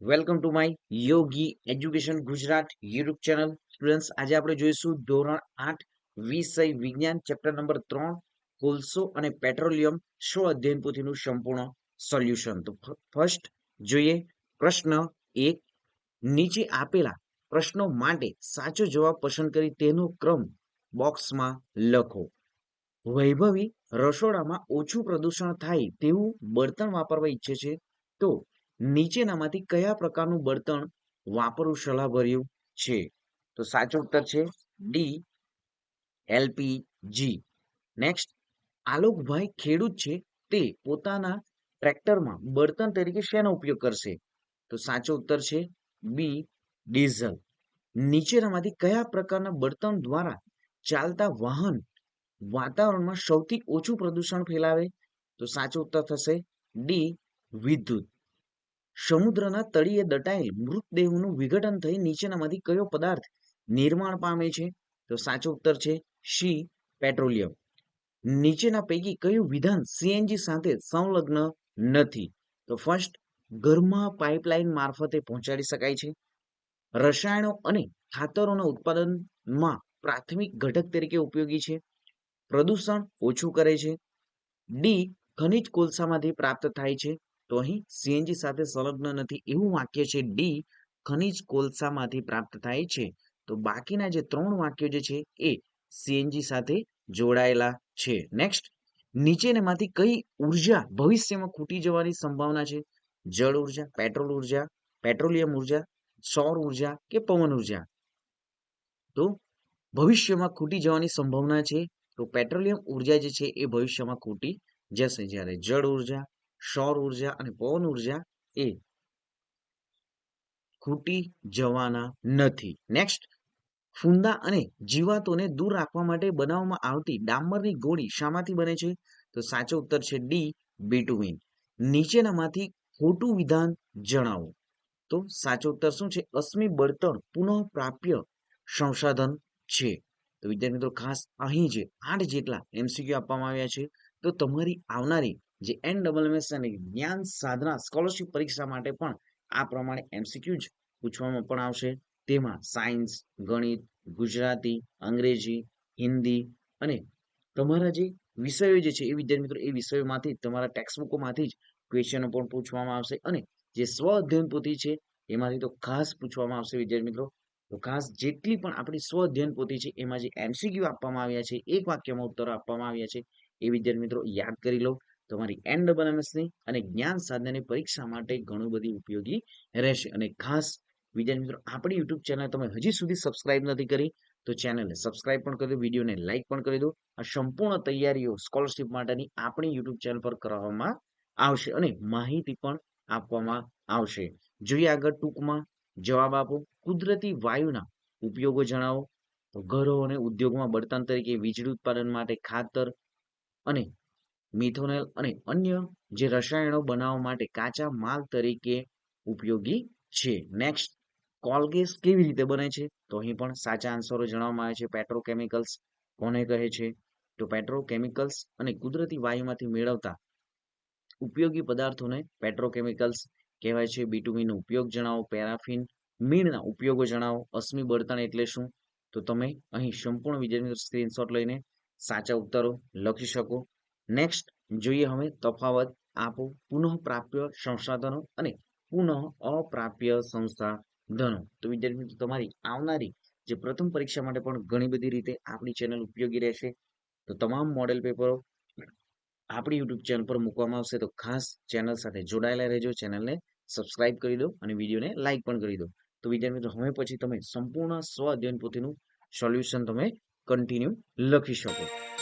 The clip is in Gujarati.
Welcome to my Yogi education Gujarat YouTube channel students આજે આપણે જોઈશું ધોરણ આઠ, વિષય વિજ્ઞાન ચેપ્ટર નંબર ત્રણ, કોલસો અને પેટ્રોલિયમ, શો અધ્યયન પોથીનું સંપૂર્ણ સોલ્યુશન તો ફર્સ્ટ જોઈએ પ્રશ્ન એક, નીચે આપેલા પ્રશ્નો માટે સાચો જવાબ પસંદ કરી તેનો ક્રમ બોક્સમાં લખો. વૈભવી રસોડામાં ઓછું પ્રદૂષણ થાય તેવું બળતણ વાપરવા ઈચ્છે છે. તો નીચેનામાંથી કયા પ્રકારનું બળતણ વાપરવું સલાહભર્યું છે? તો સાચો ઉત્તર છે ડી એલપીજી નેક્સ્ટ આલોકભાઈ ખેડૂત છે તે પોતાના ટ્રેક્ટરમાં બળતણ તરીકે શેનો ઉપયોગ કરશે? તો સાચો ઉત્તર છે બી ડીઝલ. નીચેનામાંથી કયા પ્રકારના બળતણ દ્વારા ચાલતા વાહન વાતાવરણમાં સૌથી ઓછું પ્રદૂષણ ફેલાવે? તો સાચો ઉત્તર થશે ડી વિદ્યુત. સમુદ્રના તળિયે દટાયેલ મૃતદેહનું વિઘટન થઈ નીચેનામાંથી કયો પદાર્થ નિર્માણ પામે છે? તો સાચો ઉત્તર છે સી, પેટ્રોલિયમ. નીચેના પૈકી કયું વિધાન સીએનજી સાથે સંલગ્ન નથી? તો ફર્સ્ટ ઘરમાં પાઇપલાઇન મારફતે પહોંચાડી શકાય છે. રસાયણો અને ખાતરોના ઉત્પાદનમાં પ્રાથમિક ઘટક તરીકે ઉપયોગી છે. પ્રદૂષણ ઓછું કરે છે. ડી, ખનિજ કોલસામાંથી પ્રાપ્ત થાય છે. તો અહીં સીએનજી સાથે સંલગ્ન નથી એવું વાક્ય છે ડી ખનિજ કોલસામાંથી પ્રાપ્ત થાય છે. તો બાકીના જે ત્રણ વાક્યો જે છે એ સીએનજી સાથે જોડાયેલા છે. નેક્સ્ટ નીચેનામાંથી કઈ ઊર્જા ભવિષ્યમાં ખૂટી જવાની સંભાવના છે? જળ ઊર્જા, પેટ્રોલ ઊર્જા, પેટ્રોલિયમ ઊર્જા, સૌર ઊર્જા કે પવન ઊર્જા? તો ભવિષ્યમાં ખૂટી જવાની સંભાવના છે. તો પેટ્રોલિયમ ઊર્જા જે છે એ ભવિષ્યમાં ખૂટી જશે જ્યારે જળ ઊર્જા સૌર ઊર્જા અને પવન ઊર્જા એ ખૂટી જવાના નથી. નેક્સ્ટ ફૂંદા અને જીવાતોને દૂર રાખવા માટે બનાવવામાં આવતી ડામરની ગોળી શામાંથી બને છે? તો સાચો ઉત્તર છે ડી બીટુમિન નીચેનામાંથી ખોટું વિધાન જણાવો. તો સાચો ઉત્તર શું છે? અશ્મિ બળતણ પુનઃ પ્રાપ્ય સંસાધન છે. તો વિદ્યાર્થી મિત્રો, ખાસ અહીં જે આઠ જેટલા એમસીક્યુ આપવામાં આવ્યા છે. તો તમારી આવનારી જે એન ડબલ એમ એસ અને જ્ઞાન સાધના સ્કોલરશિપ પરીક્ષા માટે પણ આ પ્રમાણે એમસીક્યુ જ પૂછવામાં પણ આવશે. તેમાં સાયન્સ ગણિત, ગુજરાતી, અંગ્રેજી, હિન્દી અને તમારા જે વિષયો જે છે એ વિદ્યાર્થી મિત્રો, એ વિષયોમાંથી, તમારા ટેક્સ્ટબુકોમાંથી જ ક્વેશ્ચનો પણ પૂછવામાં આવશે અને જે સ્વ અધ્યયન પોથી છે એમાંથી તો ખાસ પૂછવામાં આવશે વિદ્યાર્થી મિત્રો. તો ખાસ જેટલી પણ આપણી સ્વ અધ્યયન પોથી છે એમાં જે એમસીક્યુ આપવામાં આવ્યા છે, એક વાક્યમાં ઉત્તરો આપવામાં આવ્યા છે એ વિદ્યાર્થી મિત્રો યાદ કરી લો. તમારી એન ડબલ એમએસની અને જ્ઞાન સાધનાની પરીક્ષા માટે ઘણું બધી ઉપયોગી રહેશે. અને ખાસ વિદ્યાર્થી મિત્રો, આપણી યુટ્યુબ ચેનલ તમે હજી સુધી સબસ્ક્રાઇબ નથી કરી, તો ચેનલને સબસ્ક્રાઇબ પણ કરી દો, વિડીયોને લાઇક પણ કરી દો. આ સંપૂર્ણ તૈયારીઓ સ્કોલરશિપ માટેની આપણી યુટ્યુબ ચેનલ પર કરવામાં આવશે અને માહિતી પણ આપવામાં આવશે. જોઈએ આગળ ટૂંકમાં જવાબ આપો. કુદરતી વાયુના ઉપયોગો જણાવો. તો ઘરો અને ઉદ્યોગમાં બળતણ તરીકે વીજળી ઉત્પાદન માટે ખાતર અને મિથોનેલ અને અન્ય જે રસાયણો બનાવવા માટે કાચા માલ તરીકે ઉપયોગી છે. નેક્સ્ટ કોલગેસ કેવી રીતે બને છે? તો અહીં પણ સાચા આન્સરો જણાવવામાં આવે છે. પેટ્રોકેમિકલ્સ કોને કહે છે? તો પેટ્રોકેમિકલ્સ અને કુદરતી વાયુમાંથી મેળવતા ઉપયોગી પદાર્થોને પેટ્રોકેમિકલ્સ કહેવાય છે. બીટુમીનો ઉપયોગ જણાવો. પેરાફિન મીણના ઉપયોગો જણાવો. અશ્મિ બળતણ એટલે શું? તો તમે અહીં સંપૂર્ણ વિજયની સ્ક્રીનશોટ લઈને સાચા ઉત્તરો લખી શકો. નેક્સ્ટ જોઈએ હવે તફાવત. આપો પુનઃ પ્રાપ્ય સંસાધનો અને પુનઃ અપ્રાપ્ય સંસાધનો. તો વિદ્યાર્થી મિત્રો, તમારી આવનારી જે પ્રથમ પરીક્ષા માટે પણ ઘણી બધી રીતે આપણી ચેનલ ઉપયોગી રહેશે. તો તમામ મોડેલ પેપરો આપણી યુટ્યુબ ચેનલ પર મૂકવામાં આવશે. તો ખાસ ચેનલ સાથે જોડાયેલા રહેજો. ચેનલને સબસ્ક્રાઇબ કરી દો અને વિડીયોને લાઇક પણ કરી દો. તો વિદ્યાર્થી મિત્રો, હવે પછી તમે સંપૂર્ણ સ્વ અધ્યયન પોથીનું સોલ્યુશન તમે કન્ટિન્યુ લખી શકો.